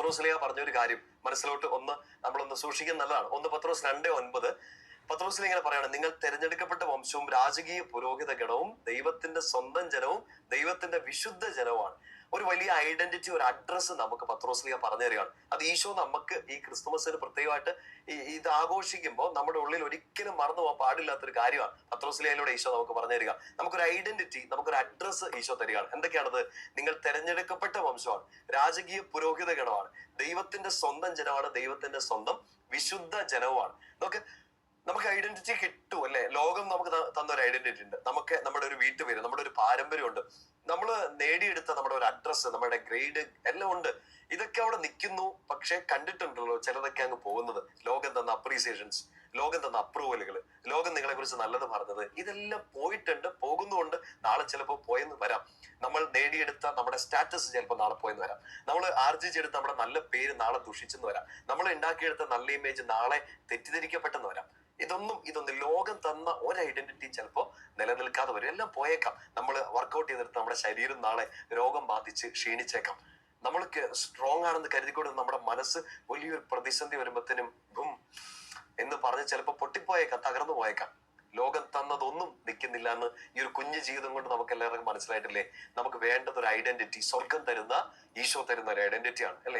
പത്രോസ്ലിയ പറഞ്ഞ ഒരു കാര്യം മനസ്സിലോട്ട് ഒന്ന് നമ്മളൊന്ന് സൂക്ഷിക്കുന്ന നല്ലതാണ്. ഒന്ന് പത്രോസ് രണ്ട് ഒൻപത്. പത്രോസിൽ ഇങ്ങനെ പറയാണ് നിങ്ങൾ തിരഞ്ഞെടുക്കപ്പെട്ട വംശവും രാജകീയ പുരോഹിത ഗണവും ദൈവത്തിന്റെ സ്വന്തം ജനവും ദൈവത്തിന്റെ വിശുദ്ധ ജനവുമാണ്. ഒരു വലിയ ഐഡന്റിറ്റി ഒരു അഡ്രസ് നമുക്ക് പത്രോസ്ലിയ പറഞ്ഞു തരികയാണ്. അത് ഈശോ നമുക്ക് ഈ ക്രിസ്തുമസിന് പ്രത്യേകമായിട്ട് ഇത് ആഘോഷിക്കുമ്പോൾ നമ്മുടെ ഉള്ളിൽ ഒരിക്കലും മറന്നു പോകാൻ പാടില്ലാത്തൊരു കാര്യമാണ് പത്രോസ്ലിയയിലൂടെ ഈശോ നമുക്ക് പറഞ്ഞു തരിക. നമുക്കൊരു ഐഡന്റിറ്റി നമുക്കൊരു അഡ്രസ് ഈശോ തരികയാണ്. എന്തൊക്കെയാണത്? നിങ്ങൾ തെരഞ്ഞെടുക്കപ്പെട്ട വംശമാണ്. രാജകീയ പുരോഹിത ഗണമാണ്. ദൈവത്തിന്റെ സ്വന്തം ജനമാണ് ദൈവത്തിന്റെ സ്വന്തം വിശുദ്ധ ജനവുമാണ്. നമുക്ക് നമുക്ക് ഐഡന്റിറ്റി കിട്ടും അല്ലെ? ലോകം നമുക്ക് തന്ന ഒരു ഐഡന്റിറ്റി ഉണ്ട്. നമുക്ക് നമ്മുടെ ഒരു വീട്ടുപേര് നമ്മുടെ ഒരു പാരമ്പര്യമുണ്ട്. നമ്മൾ നേടിയെടുത്ത നമ്മുടെ ഒരു അഡ്രസ്സ് നമ്മുടെ ഗ്രേഡ് എല്ലാം ഉണ്ട്. ഇതൊക്കെ അവിടെ നിൽക്കുന്നു. പക്ഷെ കണ്ടിട്ടുണ്ടല്ലോ ചിലതൊക്കെ അങ്ങ് പോകുന്നത്. ലോകം തന്ന അപ്രീസിയേഷൻസ് ലോകം തന്ന അപ്രൂവലുകൾ ലോകം നിങ്ങളെ കുറിച്ച് നല്ലത് പറഞ്ഞത് ഇതെല്ലാം പോയിട്ടുണ്ട് പോകുന്നുണ്ട് നാളെ ചിലപ്പോൾ പോയെന്ന് വരാം. നമ്മൾ നേടിയെടുത്ത നമ്മുടെ സ്റ്റാറ്റസ് ചിലപ്പോൾ നാളെ പോയെന്ന് വരാം. നമ്മൾ ആർജിച്ചെടുത്ത നമ്മുടെ നല്ല പേര് നാളെ ദുഷിച്ചെന്ന് വരാം. നമ്മൾ ഉണ്ടാക്കിയെടുത്ത നല്ല ഇമേജ് നാളെ തെറ്റിദ്ധരിക്കപ്പെട്ടെന്ന് വരാം. ഇതൊന്നും ഇതൊന്നും ലോകം തന്ന ഒരു ഐഡന്റിറ്റി ചിലപ്പോൾ നിലനിൽക്കാതെ വരും. എല്ലാം പോയേക്കാം. നമ്മൾ വർക്കൗട്ട് ചെയ്തെടുത്ത് നമ്മുടെ ശരീരം നാളെ രോഗം ബാധിച്ച് ക്ഷീണിച്ചേക്കാം. നമ്മൾക്ക് സ്ട്രോങ് ആണെന്ന് കരുതിക്കൊണ്ട് നമ്മുടെ മനസ്സ് വലിയൊരു പ്രതിസന്ധി വരുമ്പത്തിനും ബും എന്ന് പറഞ്ഞ് ചിലപ്പോൾ പൊട്ടിപ്പോയേക്കാം തകർന്നു പോയേക്കാം. ലോകം തന്നതൊന്നും നിൽക്കുന്നില്ല എന്ന് ഈ ഒരു കുഞ്ഞു ജീവിതം കൊണ്ട് നമുക്ക് എല്ലാവർക്കും മനസ്സിലായിട്ടില്ലേ? നമുക്ക് വേണ്ടത് ഒരു ഐഡന്റിറ്റി സ്വർഗം തരുന്ന ഈശോ തരുന്ന ഒരു ഐഡന്റിറ്റിയാണ് അല്ലേ?